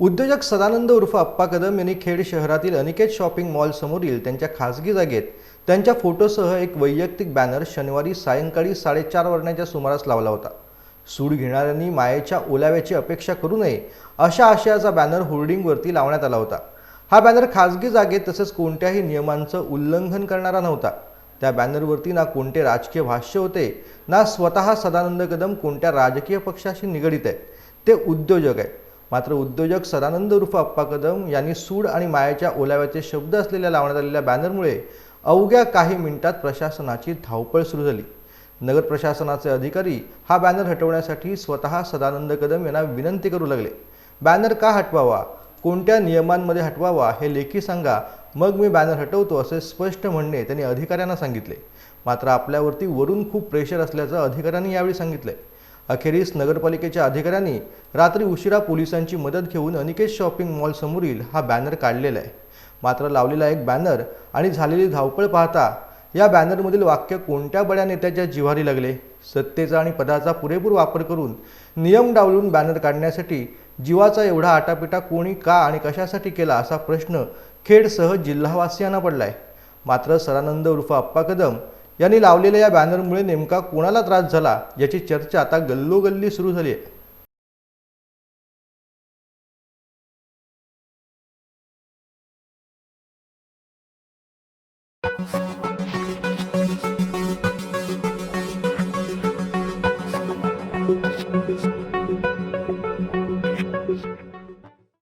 उद्योजक सदानंद उर्फ अप्पा कदम यांनी खेड शहरातील अनिकेत शॉपिंग मॉल समोरील त्यांच्या खासगी जागेत त्यांच्या फोटोसह एक वैयक्तिक बॅनर शनिवारी सायंकाळी साडेचार वाजण्याच्या सुमारास लावला होता. सूड घेणाऱ्यांनी मायेच्या ओलाव्याची अपेक्षा करू नये अशा आशयाचा बॅनर होर्डिंगवरती लावण्यात आला होता. हा बॅनर खासगी जागेत तसंच कोणत्याही नियमांचं उल्लंघन करणारा नव्हता. त्या बॅनरवरती ना कोणते राजकीय भाष्य होते ना स्वतः सदानंद कदम कोणत्या राजकीय पक्षाशी निगडित आहेत ते उद्योजक आहेत. मात्र उद्योजक सदानंद उर्फ अप्पा कदम यांनी सूड आणि मायाच्या ओलाव्याचे शब्द असलेल्या लावण्यात आलेल्या बॅनरमुळे अवघ्या काही मिनिटात प्रशासनाची धावपळ सुरू झाली. नगर प्रशासनाचे अधिकारी हा बॅनर हटवण्यासाठी स्वतः सदानंद कदम यांना विनंती करू लागले. बॅनर का हटवावा? कोणत्या नियमांमध्ये हटवावा? हे लेखी सांगा. मग मी बॅनर हटवतो असे स्पष्ट म्हणणे त्यांनी अधिकाऱ्यांना सांगितले. मात्र आपल्यावरती वरून खूप प्रेशर असल्याचं अधिकाऱ्यांनी यावेळी सांगितले. अखेरीस नगरपालिकेच्या अधिकाऱ्यांनी रात्री उशिरा पोलिसांची मदत घेऊन अनिकेत शॉपिंग मॉलसमोरील हा बॅनर काढलेला आहे. मात्र लावलेला एक बॅनर आणि झालेली धावपळ पाहता या बॅनरमधील वाक्य कोणत्या बड्या नेत्याच्या जिव्हारी लागले? सत्तेचा आणि पदाचा पुरेपूर वापर करून नियम डावलून बॅनर काढण्यासाठी जीवाचा एवढा आटापिटा कोणी का आणि कशासाठी केला असा प्रश्न खेडसह जिल्हावासियांना पडलाय. मात्र सरानंद उर्फ अप्पा कदम यांनी लावलेल्या या बॅनरमुळे नेमका कोणाला त्रास झाला याची चर्चा आता गल्लोगल्ली सुरू झाली आहे